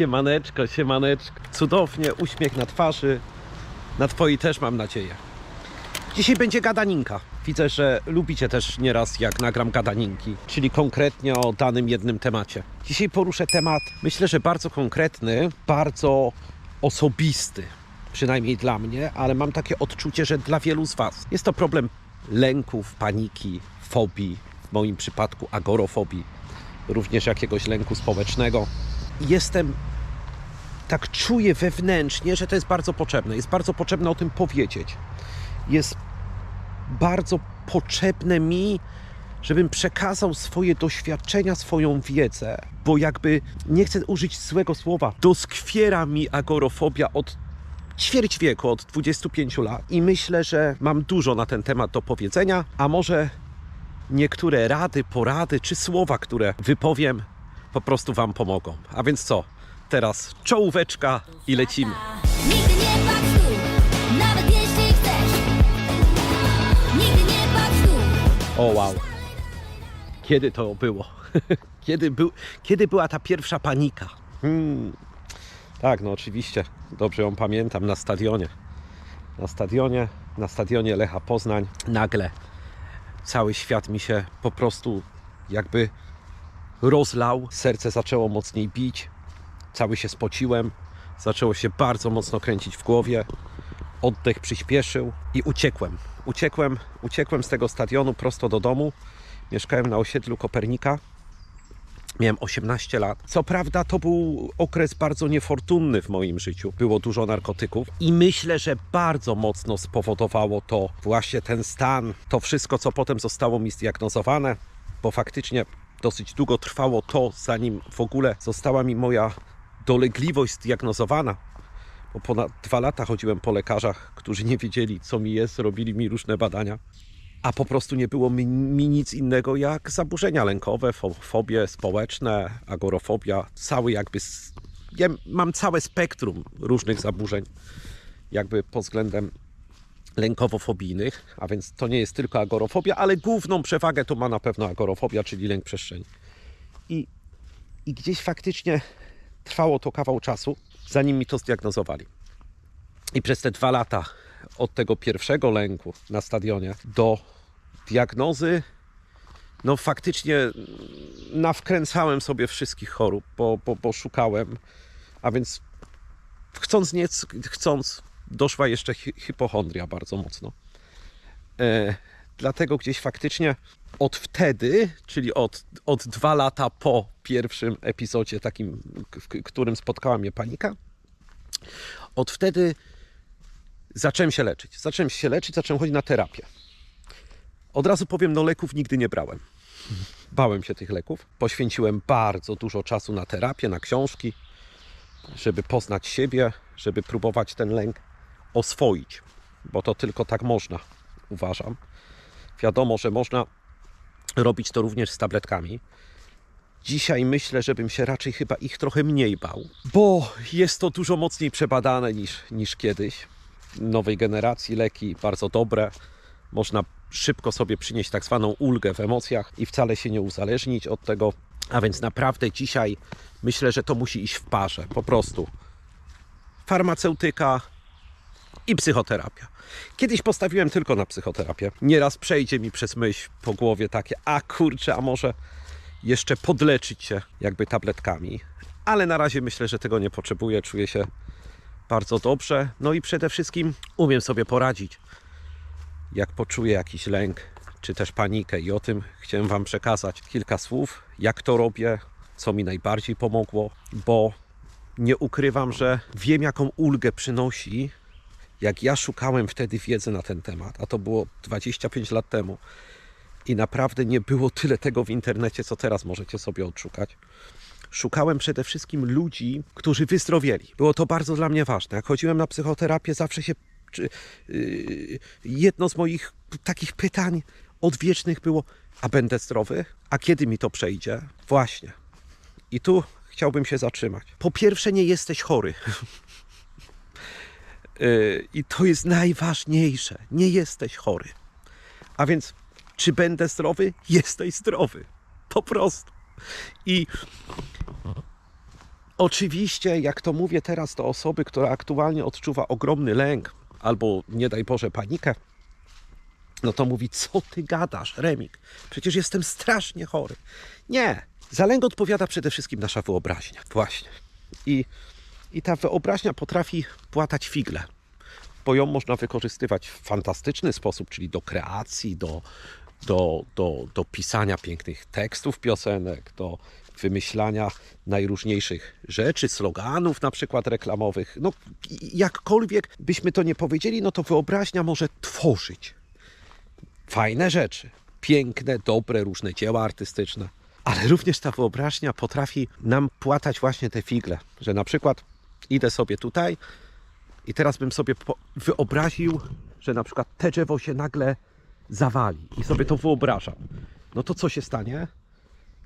Siemaneczko, siemaneczko. Cudownie, uśmiech na twarzy. Na twojej też mam nadzieję. Dzisiaj będzie gadaninka. Widzę, że lubicie też nieraz jak nagram gadaninki, czyli konkretnie o danym jednym temacie. Dzisiaj poruszę temat, myślę, że bardzo konkretny, bardzo osobisty, przynajmniej dla mnie, ale mam takie odczucie, że dla wielu z Was. Jest to problem lęków, paniki, fobii, w moim przypadku agorofobii, również jakiegoś lęku społecznego. Jestem tak czuję wewnętrznie, że to jest bardzo potrzebne. Jest bardzo potrzebne o tym powiedzieć. Jest bardzo potrzebne mi, żebym przekazał swoje doświadczenia, swoją wiedzę, bo jakby nie chcę użyć złego słowa, doskwiera mi agorofobia od ćwierć wieku, od 25 lat i myślę, że mam dużo na ten temat do powiedzenia, a może niektóre rady, porady czy słowa, które wypowiem, po prostu Wam pomogą. A więc co? Teraz czołóweczka i lecimy. Nigdy nie patrz nawet jeśli chcesz. Nigdy nie patrz. O wow. Kiedy to było? kiedy, był, kiedy była ta pierwsza panika? Hmm. Tak, no oczywiście. Dobrze ją pamiętam na stadionie. Na stadionie, na stadionie Lecha Poznań nagle cały świat mi się po prostu jakby rozlał. Serce zaczęło mocniej bić. Cały się spociłem. Zaczęło się bardzo mocno kręcić w głowie. Oddech przyspieszył i uciekłem. Uciekłem, uciekłem z tego stadionu prosto do domu. Mieszkałem na osiedlu Kopernika. Miałem 18 lat. Co prawda, to był okres bardzo niefortunny w moim życiu. Było dużo narkotyków i myślę, że bardzo mocno spowodowało to właśnie ten stan, to wszystko, co potem zostało mi zdiagnozowane, bo faktycznie dosyć długo trwało to, zanim w ogóle została mi moja dolegliwość zdiagnozowana. Bo ponad dwa lata chodziłem po lekarzach, którzy nie wiedzieli, co mi jest, robili mi różne badania a po prostu nie było mi, mi nic innego jak zaburzenia lękowe, fo- fobie społeczne, agorofobia, cały jakby. Ja mam całe spektrum różnych zaburzeń, jakby pod względem lękowo-fobijnych, a więc to nie jest tylko agorofobia, ale główną przewagę to ma na pewno agorofobia, czyli lęk przestrzeni. I, i gdzieś faktycznie trwało to kawał czasu, zanim mi to zdiagnozowali. I przez te dwa lata od tego pierwszego lęku na stadionie do diagnozy, no faktycznie mm, nawkręcałem sobie wszystkich chorób, bo, bo, bo szukałem, a więc chcąc nie chcąc, doszła jeszcze hi- hipochondria bardzo mocno. E, dlatego gdzieś faktycznie od wtedy, czyli od, od dwa lata po pierwszym epizodzie takim, w którym spotkała mnie panika, od wtedy zacząłem się leczyć. Zacząłem się leczyć, zacząłem chodzić na terapię. Od razu powiem, no leków nigdy nie brałem. Bałem się tych leków. Poświęciłem bardzo dużo czasu na terapię, na książki, żeby poznać siebie, żeby próbować ten lęk oswoić, bo to tylko tak można, uważam. Wiadomo, że można robić to również z tabletkami. Dzisiaj myślę, żebym się raczej chyba ich trochę mniej bał, bo jest to dużo mocniej przebadane niż, niż kiedyś. Nowej generacji leki bardzo dobre. Można szybko sobie przynieść tak zwaną ulgę w emocjach i wcale się nie uzależnić od tego. A więc naprawdę dzisiaj myślę, że to musi iść w parze. Po prostu farmaceutyka i psychoterapia. Kiedyś postawiłem tylko na psychoterapię. Nieraz przejdzie mi przez myśl po głowie takie, a kurczę, a może jeszcze podleczyć się jakby tabletkami. Ale na razie myślę, że tego nie potrzebuję. Czuję się bardzo dobrze. No i przede wszystkim umiem sobie poradzić. Jak poczuję jakiś lęk, czy też panikę, i o tym chciałem Wam przekazać kilka słów, jak to robię, co mi najbardziej pomogło, bo nie ukrywam, że wiem, jaką ulgę przynosi, jak ja szukałem wtedy wiedzy na ten temat, a to było 25 lat temu. I naprawdę nie było tyle tego w internecie, co teraz możecie sobie odszukać szukałem przede wszystkim ludzi, którzy wyzdrowieli. Było to bardzo dla mnie ważne. Jak chodziłem na psychoterapię, zawsze się. Czy, yy, jedno z moich takich pytań odwiecznych było: A będę zdrowy? A kiedy mi to przejdzie? Właśnie. I tu chciałbym się zatrzymać. Po pierwsze, nie jesteś chory. Yy, I to jest najważniejsze. Nie jesteś chory. A więc, czy będę zdrowy? Jesteś zdrowy. Po prostu. I Oczywiście, jak to mówię teraz do osoby, która aktualnie odczuwa ogromny lęk albo nie daj Boże panikę, no to mówi, co ty gadasz, Remik? Przecież jestem strasznie chory. Nie, za lęk odpowiada przede wszystkim nasza wyobraźnia. Właśnie. I, i ta wyobraźnia potrafi płatać figle, bo ją można wykorzystywać w fantastyczny sposób, czyli do kreacji, do, do, do, do pisania pięknych tekstów piosenek, do wymyślania najróżniejszych rzeczy, sloganów na przykład reklamowych. No, jakkolwiek byśmy to nie powiedzieli, no to wyobraźnia może tworzyć fajne rzeczy, piękne, dobre, różne dzieła artystyczne. Ale również ta wyobraźnia potrafi nam płatać właśnie te figle, że na przykład idę sobie tutaj i teraz bym sobie wyobraził, że na przykład te drzewo się nagle zawali i sobie to wyobrażam. No to co się stanie?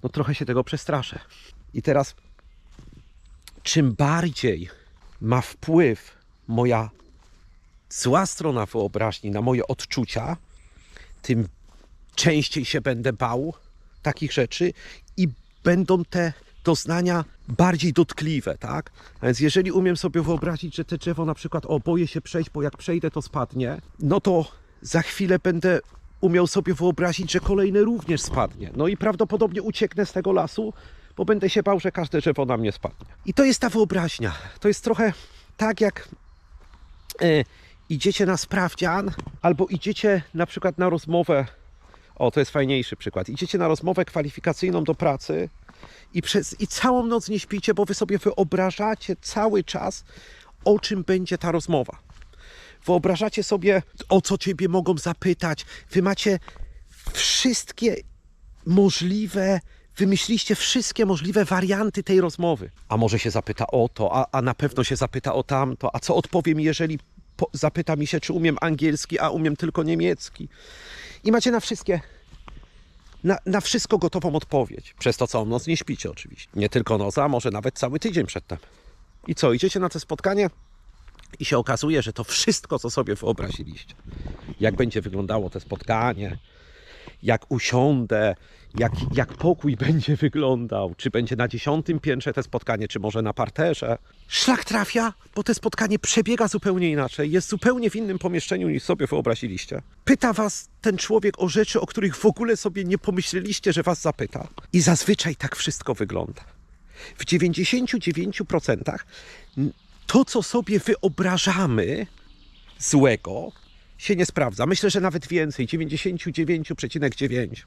No trochę się tego przestraszę. I teraz czym bardziej ma wpływ moja zła strona wyobraźni na moje odczucia, tym częściej się będę bał takich rzeczy i będą te doznania bardziej dotkliwe, tak? A więc jeżeli umiem sobie wyobrazić, że te drzewo na przykład, o, boję się przejść, bo jak przejdę, to spadnie, no to za chwilę będę umiał sobie wyobrazić, że kolejne również spadnie. No i prawdopodobnie ucieknę z tego lasu, bo będę się bał, że każde drzewo na mnie spadnie. I to jest ta wyobraźnia. To jest trochę tak jak e, idziecie na sprawdzian, albo idziecie na przykład na rozmowę. O, to jest fajniejszy przykład. Idziecie na rozmowę kwalifikacyjną do pracy i, przez, i całą noc nie śpicie, bo wy sobie wyobrażacie cały czas, o czym będzie ta rozmowa. Wyobrażacie sobie, o co ciebie mogą zapytać. Wy macie wszystkie możliwe, wymyśliście wszystkie możliwe warianty tej rozmowy. A może się zapyta o to, a, a na pewno się zapyta o tamto, a co odpowiem, jeżeli zapyta mi się, czy umiem angielski, a umiem tylko niemiecki. I macie na wszystkie, na, na wszystko gotową odpowiedź. Przez to całą noc nie śpicie oczywiście. Nie tylko noc, a może nawet cały tydzień przedtem. I co, idziecie na to spotkanie i się okazuje, że to wszystko, co sobie wyobraziliście, jak będzie wyglądało to spotkanie, jak usiądę, jak, jak pokój będzie wyglądał, czy będzie na dziesiątym piętrze te spotkanie, czy może na parterze. Szlak trafia, bo te spotkanie przebiega zupełnie inaczej, jest zupełnie w innym pomieszczeniu niż sobie wyobraziliście. Pyta was ten człowiek o rzeczy, o których w ogóle sobie nie pomyśleliście, że was zapyta. I zazwyczaj tak wszystko wygląda. W 99% to, co sobie wyobrażamy złego, się nie sprawdza. Myślę, że nawet więcej 99,9.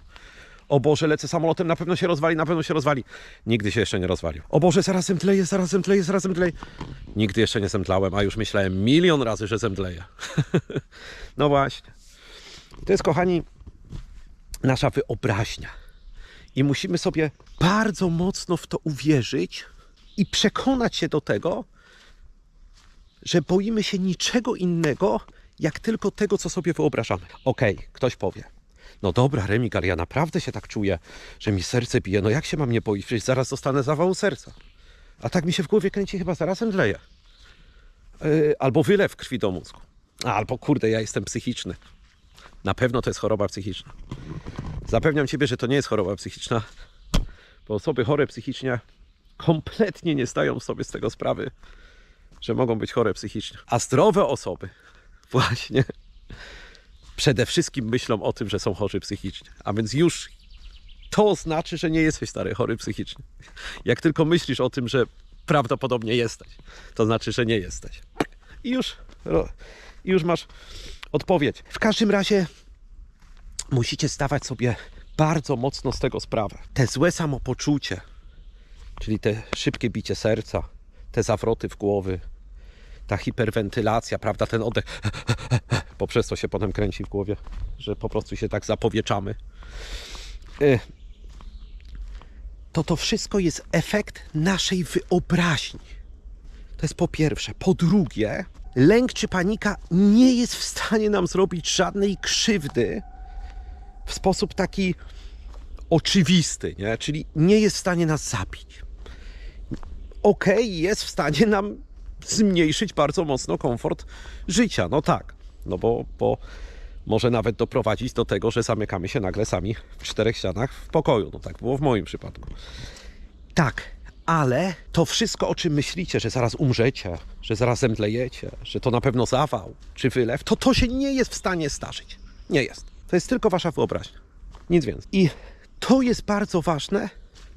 O Boże, lecę samolotem, na pewno się rozwali, na pewno się rozwali. Nigdy się jeszcze nie rozwalił. O Boże, zaraz zemdleję, zaraz zemdleję, zaraz zemdleję. Nigdy jeszcze nie zemdlałem, a już myślałem milion razy, że zemdleję. no właśnie. To jest, kochani, nasza wyobraźnia. I musimy sobie bardzo mocno w to uwierzyć i przekonać się do tego, że boimy się niczego innego, jak tylko tego, co sobie wyobrażamy. Okej, ktoś powie. No dobra, Remik, ale ja naprawdę się tak czuję, że mi serce bije. No jak się mam nie boić? Przecież zaraz dostanę zawału serca. A tak mi się w głowie kręci, chyba zaraz zemdleję. Yy, albo wylew krwi do mózgu. Albo kurde, ja jestem psychiczny. Na pewno to jest choroba psychiczna. Zapewniam Ciebie, że to nie jest choroba psychiczna, bo osoby chore psychicznie kompletnie nie zdają sobie z tego sprawy, że mogą być chore psychicznie. A zdrowe osoby właśnie przede wszystkim myślą o tym, że są chorzy psychicznie. A więc już to znaczy, że nie jesteś stary chory psychicznie. Jak tylko myślisz o tym, że prawdopodobnie jesteś, to znaczy, że nie jesteś. I już, już masz odpowiedź. W każdym razie musicie zdawać sobie bardzo mocno z tego sprawę. Te złe samopoczucie, czyli te szybkie bicie serca, te zawroty w głowy, ta hiperwentylacja, prawda, ten oddech, bo przez to się potem kręci w głowie, że po prostu się tak zapowieczamy. Y, To to wszystko jest efekt naszej wyobraźni. To jest po pierwsze. Po drugie, lęk czy panika nie jest w stanie nam zrobić żadnej krzywdy w sposób taki oczywisty, nie? czyli nie jest w stanie nas zabić. Okej, jest w stanie nam zmniejszyć bardzo mocno komfort życia. No tak, no bo, bo może nawet doprowadzić do tego, że zamykamy się nagle sami w czterech ścianach w pokoju. No tak było w moim przypadku. Tak, Ale to wszystko, o czym myślicie, że zaraz umrzecie, że zaraz zemdlejecie, że to na pewno zawał czy wylew, to to się nie jest w stanie zdarzyć. Nie jest. To jest tylko wasza wyobraźnia. Nic więcej. I to jest bardzo ważne,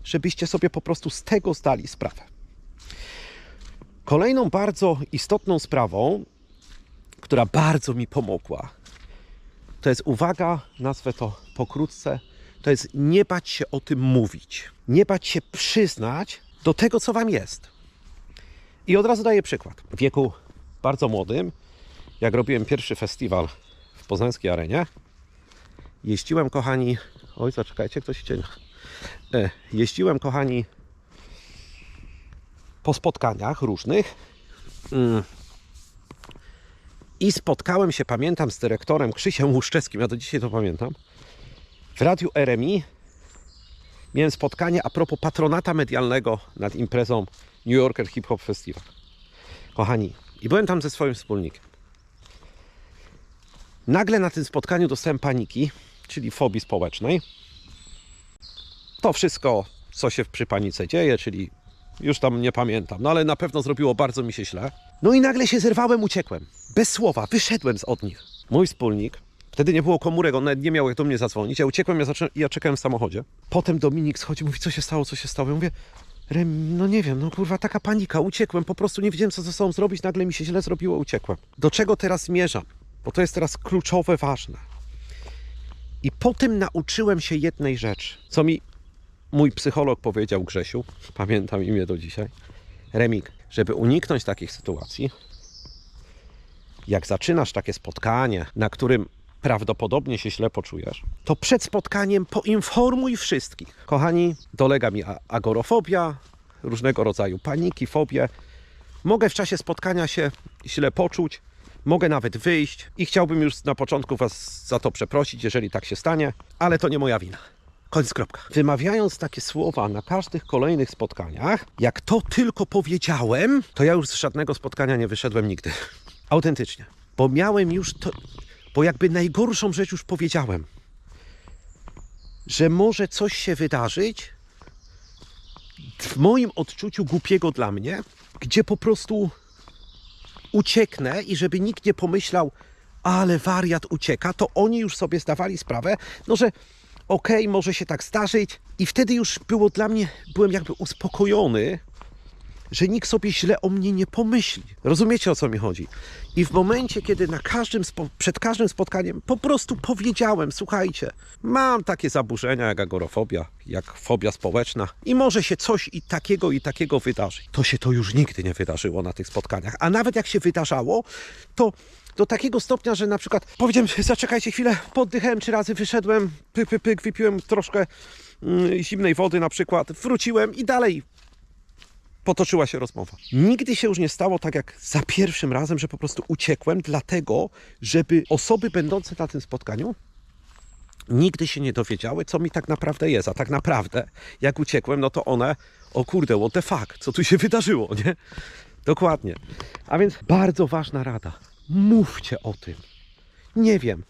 żebyście sobie po prostu z tego zdali sprawę. Kolejną bardzo istotną sprawą, która bardzo mi pomogła, to jest uwaga, nazwę to pokrótce, to jest nie bać się o tym mówić. Nie bać się przyznać do tego, co wam jest. I od razu daję przykład. W wieku bardzo młodym, jak robiłem pierwszy festiwal w poznańskiej arenie, jeździłem, kochani. Oj, zaczekajcie, ktoś cienia. E, jeździłem, kochani, po spotkaniach różnych. Mm. I spotkałem się, pamiętam, z dyrektorem Krzysiem Łuszczewskim, ja do dzisiaj to pamiętam, w Radiu RMI. Miałem spotkanie a propos patronata medialnego nad imprezą New Yorker Hip Hop Festival. Kochani, i byłem tam ze swoim wspólnikiem. Nagle na tym spotkaniu dostałem paniki, czyli fobii społecznej. To wszystko, co się przy panice dzieje, czyli już tam nie pamiętam, no ale na pewno zrobiło bardzo mi się źle. No i nagle się zerwałem, uciekłem. Bez słowa, wyszedłem z od nich. Mój wspólnik, wtedy nie było komórek, on nawet nie miał jak do mnie zadzwonić. Ja uciekłem, ja, zaczę... ja czekałem w samochodzie. Potem Dominik schodzi, mówi, co się stało, co się stało. Ja mówię, Rem, no nie wiem, no kurwa, taka panika, uciekłem, po prostu nie wiedziałem, co ze sobą zrobić, nagle mi się źle zrobiło, uciekłem. Do czego teraz zmierzam? Bo to jest teraz kluczowe, ważne. I po tym nauczyłem się jednej rzeczy, co mi mój psycholog powiedział Grzesiu, pamiętam imię do dzisiaj, Remik, żeby uniknąć takich sytuacji, jak zaczynasz takie spotkanie, na którym prawdopodobnie się źle poczujesz, to przed spotkaniem poinformuj wszystkich. Kochani, dolega mi agorofobia, różnego rodzaju paniki, fobie. Mogę w czasie spotkania się źle poczuć, mogę nawet wyjść i chciałbym już na początku Was za to przeprosić, jeżeli tak się stanie, ale to nie moja wina. Koniec kropka. Wymawiając takie słowa na każdych kolejnych spotkaniach, jak to tylko powiedziałem, to ja już z żadnego spotkania nie wyszedłem nigdy. Autentycznie. Bo miałem już to, bo jakby najgorszą rzecz już powiedziałem, że może coś się wydarzyć w moim odczuciu głupiego dla mnie, gdzie po prostu ucieknę i żeby nikt nie pomyślał, ale wariat ucieka, to oni już sobie zdawali sprawę, no że okej, może się tak zdarzyć. I wtedy już było dla mnie, byłem jakby uspokojony, że nikt sobie źle o mnie nie pomyśli. Rozumiecie o co mi chodzi? I w momencie, kiedy na każdym przed każdym spotkaniem po prostu powiedziałem: Słuchajcie, mam takie zaburzenia jak agorofobia, jak fobia społeczna, i może się coś i takiego i takiego wydarzyć. To się to już nigdy nie wydarzyło na tych spotkaniach. A nawet jak się wydarzało, to do takiego stopnia, że na przykład powiedziałem, zaczekajcie chwilę, poddychałem trzy razy, wyszedłem, pyk, pyk, pyk, wypiłem troszkę mm, zimnej wody na przykład, wróciłem i dalej potoczyła się rozmowa. Nigdy się już nie stało tak jak za pierwszym razem, że po prostu uciekłem, dlatego, żeby osoby będące na tym spotkaniu nigdy się nie dowiedziały, co mi tak naprawdę jest. A tak naprawdę, jak uciekłem, no to one, o kurde, what the fuck, co tu się wydarzyło, nie? Dokładnie. A więc bardzo ważna rada. Mówcie o tym. Nie wiem.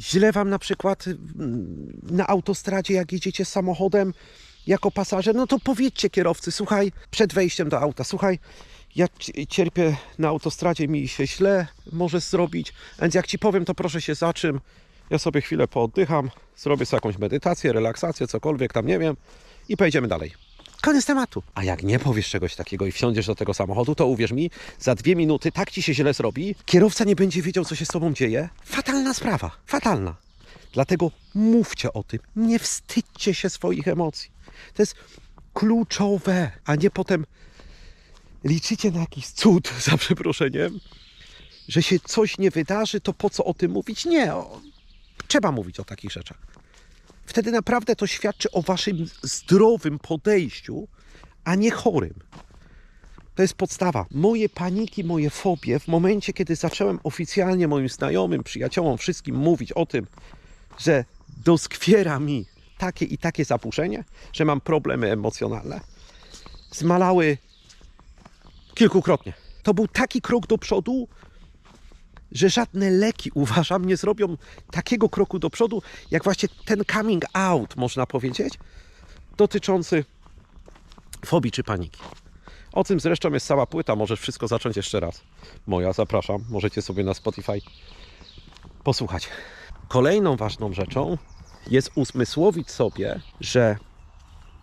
Źle wam na przykład mm, na autostradzie, jak jedziecie samochodem jako pasażer, no to powiedzcie kierowcy, słuchaj, przed wejściem do auta, słuchaj, ja ci- cierpię na autostradzie, mi się źle może zrobić, więc jak ci powiem, to proszę się za czym. Ja sobie chwilę pooddycham, zrobię sobie jakąś medytację, relaksację, cokolwiek tam, nie wiem i pojedziemy dalej. Koniec tematu. A jak nie powiesz czegoś takiego i wsiądziesz do tego samochodu, to uwierz mi, za dwie minuty tak ci się źle zrobi, kierowca nie będzie wiedział, co się z tobą dzieje. Fatalna sprawa, fatalna. Dlatego mówcie o tym, nie wstydźcie się swoich emocji. To jest kluczowe, a nie potem liczycie na jakiś cud, za przeproszeniem, że się coś nie wydarzy, to po co o tym mówić? Nie, o, trzeba mówić o takich rzeczach. Wtedy naprawdę to świadczy o waszym zdrowym podejściu, a nie chorym. To jest podstawa. Moje paniki, moje fobie, w momencie, kiedy zacząłem oficjalnie moim znajomym, przyjaciołom, wszystkim mówić o tym, że doskwiera mi takie i takie zaburzenie, że mam problemy emocjonalne, zmalały kilkukrotnie. To był taki krok do przodu, że żadne leki, uważam, nie zrobią takiego kroku do przodu, jak właśnie ten coming out, można powiedzieć, dotyczący Fobii czy paniki. O tym zresztą jest cała płyta, możesz wszystko zacząć jeszcze raz. Moja, zapraszam, możecie sobie na Spotify posłuchać. Kolejną ważną rzeczą jest uzmysłowić sobie, że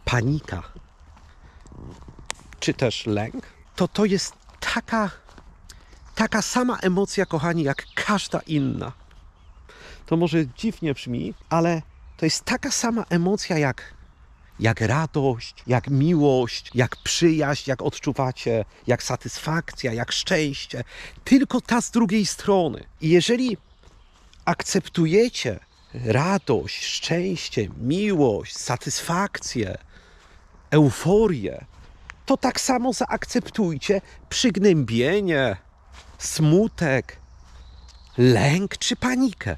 panika czy też lęk, to to jest taka, taka sama emocja, kochani, jak każda inna. To może dziwnie brzmi, ale to jest taka sama emocja jak, jak radość, jak miłość, jak przyjaźń, jak odczuwacie, jak satysfakcja, jak szczęście. Tylko ta z drugiej strony. I jeżeli akceptujecie radość, szczęście, miłość, satysfakcję, euforię, to tak samo zaakceptujcie przygnębienie, smutek, lęk czy panikę.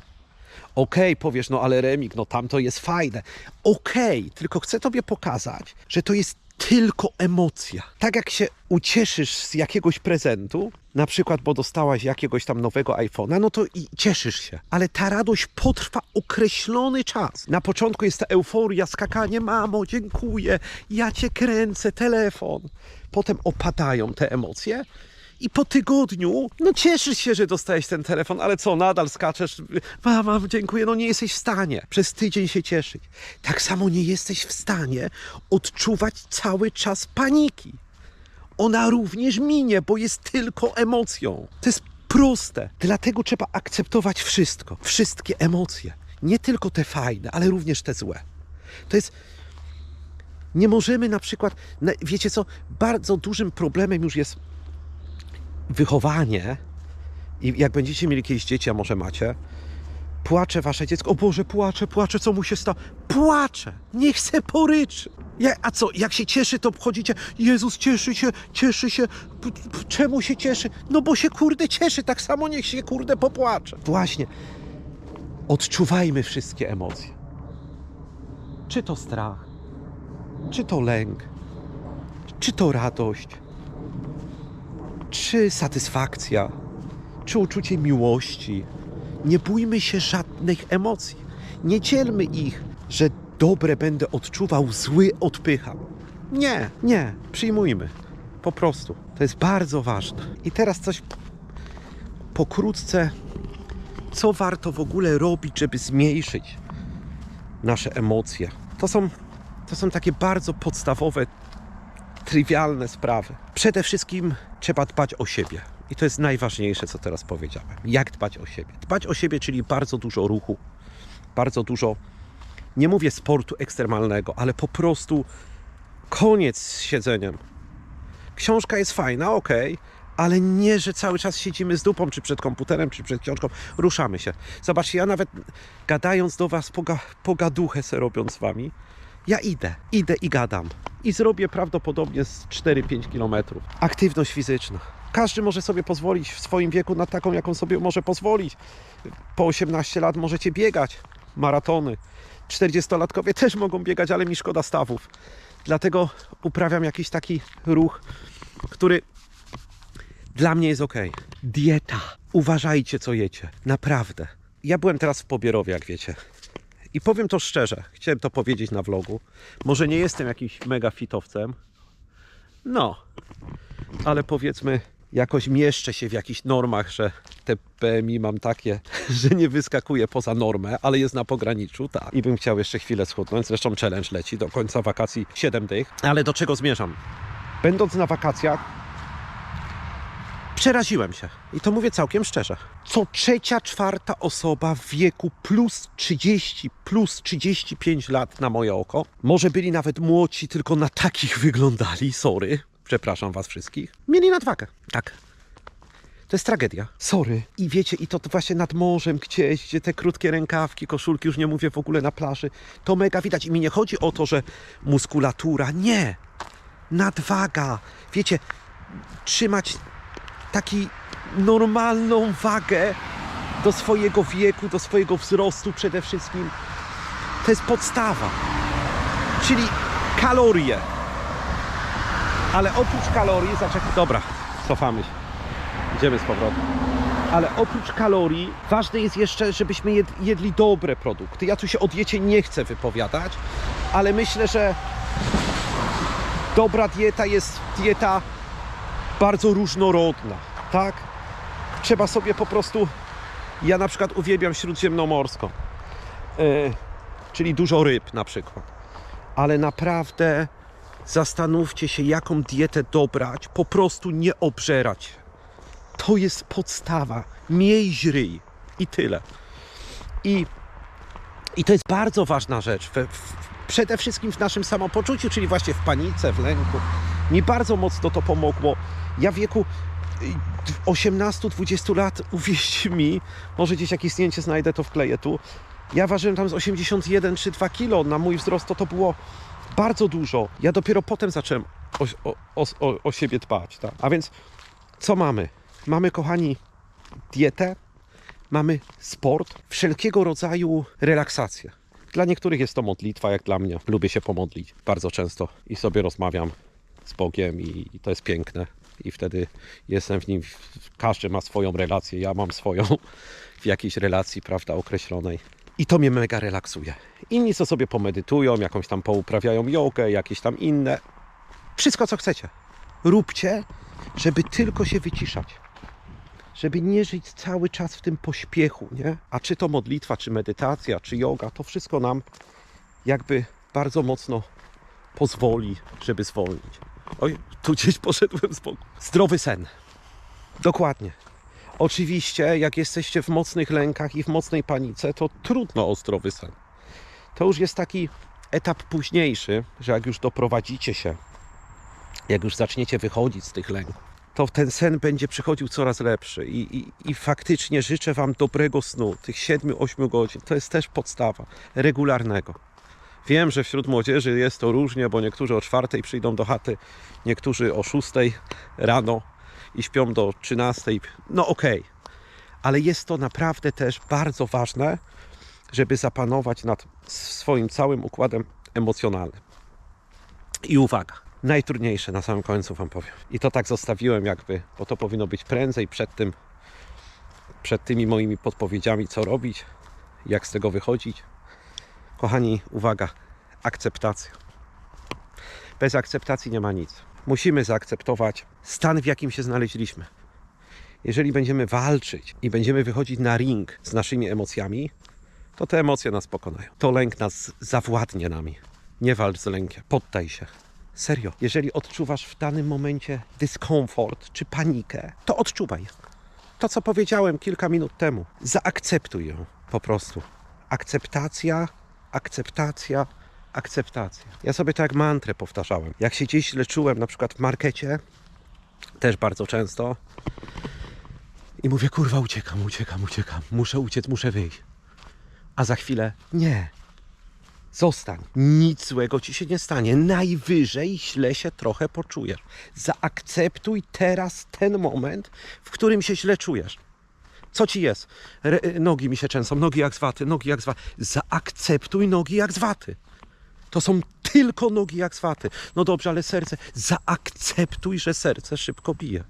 Okej, powiesz, no ale Remik, no tam to jest fajne. Okej, tylko chcę Tobie pokazać, że to jest tylko emocja. Tak jak się ucieszysz z jakiegoś prezentu, na przykład, bo dostałaś jakiegoś tam nowego iPhone'a, no to i cieszysz się. Ale ta radość potrwa określony czas. Na początku jest ta euforia, skakanie, mamo, dziękuję, ja cię kręcę, telefon. Potem opadają te emocje i po tygodniu, no cieszysz się, że dostałeś ten telefon, ale co, nadal skaczesz, mama, dziękuję, no nie jesteś w stanie przez tydzień się cieszyć. Tak samo nie jesteś w stanie odczuwać cały czas paniki. Ona również minie, bo jest tylko emocją. To jest proste. Dlatego trzeba akceptować wszystko, wszystkie emocje. Nie tylko te fajne, ale również te złe. To jest nie możemy na przykład, wiecie co, bardzo dużym problemem już jest wychowanie i jak będziecie mieli jakieś dzieci, a może macie, płacze wasze dziecko, o Boże, płacze, płacze, co mu się stało? Płacze, niech se poryczy. Ja, a co, jak się cieszy, to obchodzicie, Jezus cieszy się, cieszy się, p- czemu się cieszy? No bo się kurde cieszy, tak samo niech się kurde popłacze. Właśnie, odczuwajmy wszystkie emocje. Czy to strach, czy to lęk, czy to radość, czy satysfakcja, czy uczucie miłości. Nie bójmy się żadnych emocji. Nie dzielmy ich, że dobre będę odczuwał, zły odpycham. Nie, nie, przyjmujmy. Po prostu. To jest bardzo ważne. I teraz coś pokrótce, co warto w ogóle robić, żeby zmniejszyć nasze emocje. To są, to są takie bardzo podstawowe trywialne sprawy. Przede wszystkim trzeba dbać o siebie. I to jest najważniejsze, co teraz powiedziałem. Jak dbać o siebie? Dbać o siebie, czyli bardzo dużo ruchu, bardzo dużo, nie mówię sportu ekstremalnego, ale po prostu koniec z siedzeniem. Książka jest fajna, ok, ale nie, że cały czas siedzimy z dupą, czy przed komputerem, czy przed książką. Ruszamy się. Zobaczcie, ja nawet gadając do Was, poga, pogaduchę robiąc z Wami, ja idę, idę i gadam. I zrobię prawdopodobnie z 4-5 kilometrów. Aktywność fizyczna. Każdy może sobie pozwolić w swoim wieku na taką, jaką sobie może pozwolić. Po 18 lat możecie biegać maratony. 40-latkowie też mogą biegać, ale mi szkoda stawów. Dlatego uprawiam jakiś taki ruch, który dla mnie jest ok. Dieta. Uważajcie, co jecie. Naprawdę. Ja byłem teraz w Pobierowie, jak wiecie. I powiem to szczerze, chciałem to powiedzieć na vlogu. Może nie jestem jakimś mega fitowcem. No, ale powiedzmy, jakoś mieszczę się w jakichś normach, że te PMI mam takie, że nie wyskakuje poza normę, ale jest na pograniczu, tak. I bym chciał jeszcze chwilę schudnąć. Zresztą challenge leci do końca wakacji 7 dych. Ale do czego zmierzam? Będąc na wakacjach, przeraziłem się. I to mówię całkiem szczerze. Co trzecia, czwarta osoba w wieku plus 30, plus 35 lat na moje oko, może byli nawet młodsi, tylko na takich wyglądali, sorry, przepraszam was wszystkich, mieli nadwagę. Tak. To jest tragedia. Sorry. I wiecie, i to właśnie nad morzem gdzieś, gdzie te krótkie rękawki, koszulki, już nie mówię w ogóle na plaży, to mega widać. I mi nie chodzi o to, że muskulatura, nie. Nadwaga. Wiecie, trzymać taki normalną wagę do swojego wieku, do swojego wzrostu przede wszystkim. To jest podstawa. Czyli kalorie. Ale oprócz kalorii, zaczekaj, dobra, cofamy się. Idziemy z powrotem. Ale oprócz kalorii ważne jest jeszcze, żebyśmy jed, jedli dobre produkty. Ja tu się o diecie nie chcę wypowiadać, ale myślę, że dobra dieta jest dieta bardzo różnorodna, tak? Trzeba sobie po prostu. Ja na przykład uwielbiam śródziemnomorską, e, czyli dużo ryb na przykład. Ale naprawdę zastanówcie się, jaką dietę dobrać, po prostu nie obżerać. To jest podstawa. Miej źryj i tyle. I, i to jest bardzo ważna rzecz. We, w, przede wszystkim w naszym samopoczuciu, czyli właśnie w panice, w lęku. Mi bardzo mocno to pomogło. Ja w wieku y, 18-20 lat, uwierzcie mi, może gdzieś jakieś zdjęcie znajdę, to wkleję tu. Ja ważyłem tam z 81 czy 2 kilo. Na mój wzrost to, to było bardzo dużo. Ja dopiero potem zacząłem o, o, o, o siebie dbać. Tak? A więc co mamy? Mamy, kochani, dietę, mamy sport, wszelkiego rodzaju relaksację. Dla niektórych jest to modlitwa, jak dla mnie. Lubię się pomodlić bardzo często i sobie rozmawiam z Bogiem i, i to jest piękne. I wtedy jestem w nim, każdy ma swoją relację, ja mam swoją w jakiejś relacji, prawda, określonej. I to mnie mega relaksuje. Inni co sobie pomedytują, jakąś tam pouprawiają jogę, jakieś tam inne. Wszystko co chcecie. Róbcie, żeby tylko się wyciszać żeby nie żyć cały czas w tym pośpiechu, nie? A czy to modlitwa, czy medytacja, czy yoga, to wszystko nam jakby bardzo mocno pozwoli, żeby zwolnić. Oj, tu gdzieś poszedłem z boku. Zdrowy sen. Dokładnie. Oczywiście, jak jesteście w mocnych lękach i w mocnej panice, to trudno o zdrowy sen. To już jest taki etap późniejszy, że jak już doprowadzicie się, jak już zaczniecie wychodzić z tych lęków, to ten sen będzie przychodził coraz lepszy i, i, i faktycznie życzę Wam dobrego snu, tych 7-8 godzin. To jest też podstawa regularnego. Wiem, że wśród młodzieży jest to różnie, bo niektórzy o czwartej przyjdą do chaty, niektórzy o 6 rano i śpią do 13. No okej, ale jest to naprawdę też bardzo ważne, żeby zapanować nad swoim całym układem emocjonalnym. I uwaga, najtrudniejsze na samym końcu Wam powiem. I to tak zostawiłem jakby, bo to powinno być prędzej przed tym, przed tymi moimi podpowiedziami, co robić, jak z tego wychodzić. Kochani, uwaga, akceptacja. Bez akceptacji nie ma nic. Musimy zaakceptować stan, w jakim się znaleźliśmy. Jeżeli będziemy walczyć i będziemy wychodzić na ring z naszymi emocjami, to te emocje nas pokonają. To lęk nas zawładnie nami. Nie walcz z lękiem, poddaj się. Serio, jeżeli odczuwasz w danym momencie dyskomfort czy panikę, to odczuwaj. To, co powiedziałem kilka minut temu, zaakceptuj ją po prostu. Akceptacja, akceptacja, akceptacja. Ja sobie tak mantrę powtarzałem. Jak się gdzieś źle czułem, na przykład w markecie, też bardzo często, i mówię, kurwa, uciekam, uciekam, uciekam, muszę uciec, muszę wyjść. A za chwilę, nie, Zostań. Nic złego ci się nie stanie. Najwyżej źle się trochę poczujesz. Zaakceptuj teraz ten moment, w którym się źle czujesz. Co ci jest? Re nogi mi się trzęsą, nogi jak z waty, nogi jak z waty. Zaakceptuj nogi jak z waty. To są tylko nogi jak z waty. No dobrze, ale serce. Zaakceptuj, że serce szybko bije.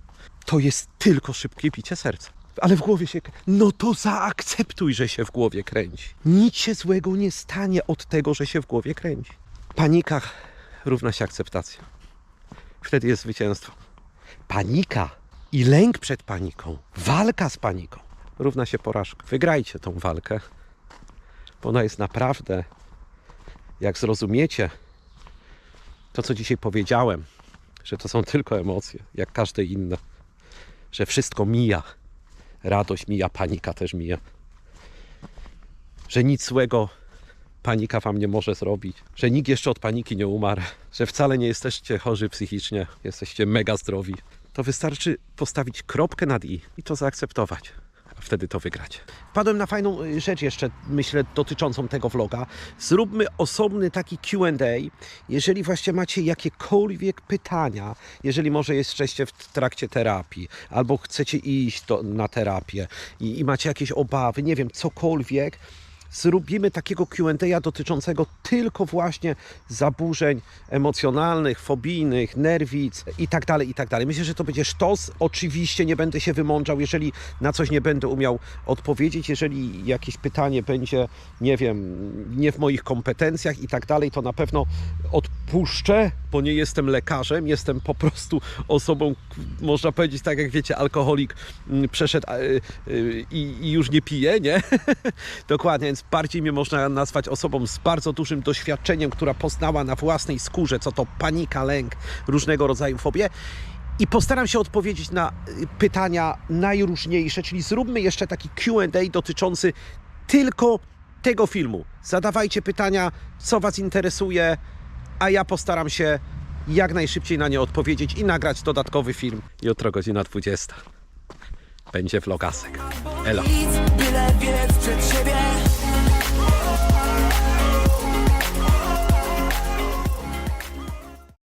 To jest tylko szybkie bicie serca. Ale w głowie się. No to zaakceptuj, że się w głowie kręci. Nic się złego nie stanie od tego, że się w głowie kręci. Panika równa się akceptacja. Wtedy jest zwycięstwo. Panika i lęk przed paniką, walka z paniką równa się porażka. Wygrajcie tą walkę, bo ona jest naprawdę, jak zrozumiecie to, co dzisiaj powiedziałem, że to są tylko emocje, jak każde inne, że wszystko mija radość mija, panika też mija. Że nic złego panika wam nie może zrobić, że nikt jeszcze od paniki nie umarł, że wcale nie jesteście chorzy psychicznie, jesteście mega zdrowi. To wystarczy postawić kropkę nad i i to zaakceptować. Wtedy to wygrać. Wpadłem na fajną y, rzecz jeszcze, myślę, dotyczącą tego vloga. Zróbmy osobny taki Q&A. Jeżeli właśnie macie jakiekolwiek pytania, jeżeli może jesteście w trakcie terapii, albo chcecie iść do, na terapię i, i macie jakieś obawy, nie wiem, cokolwiek, zrobimy takiego Q&A dotyczącego tylko właśnie zaburzeń emocjonalnych, fobijnych, nerwic i tak dalej, i tak dalej. Myślę, że to będzie sztos. Oczywiście nie będę się wymądrzał, jeżeli na coś nie będę umiał odpowiedzieć, jeżeli jakieś pytanie będzie, nie wiem, nie w moich kompetencjach i tak dalej, to na pewno odpuszczę, bo nie jestem lekarzem, jestem po prostu osobą, można powiedzieć, tak jak wiecie, alkoholik mm, przeszedł y, y, i, i już nie pije, nie? Dokładnie, więc bardziej mnie można nazwać osobą z bardzo dużym doświadczeniem, która poznała na własnej skórze, co to panika, lęk, różnego rodzaju fobie. I postaram się odpowiedzieć na y, pytania najróżniejsze, czyli zróbmy jeszcze taki QA dotyczący tylko tego filmu. Zadawajcie pytania, co Was interesuje, a ja postaram się jak najszybciej na nie odpowiedzieć i nagrać dodatkowy film. Jutro godzina 20. Będzie vlogasek. Elo. Nic, byle przed siebie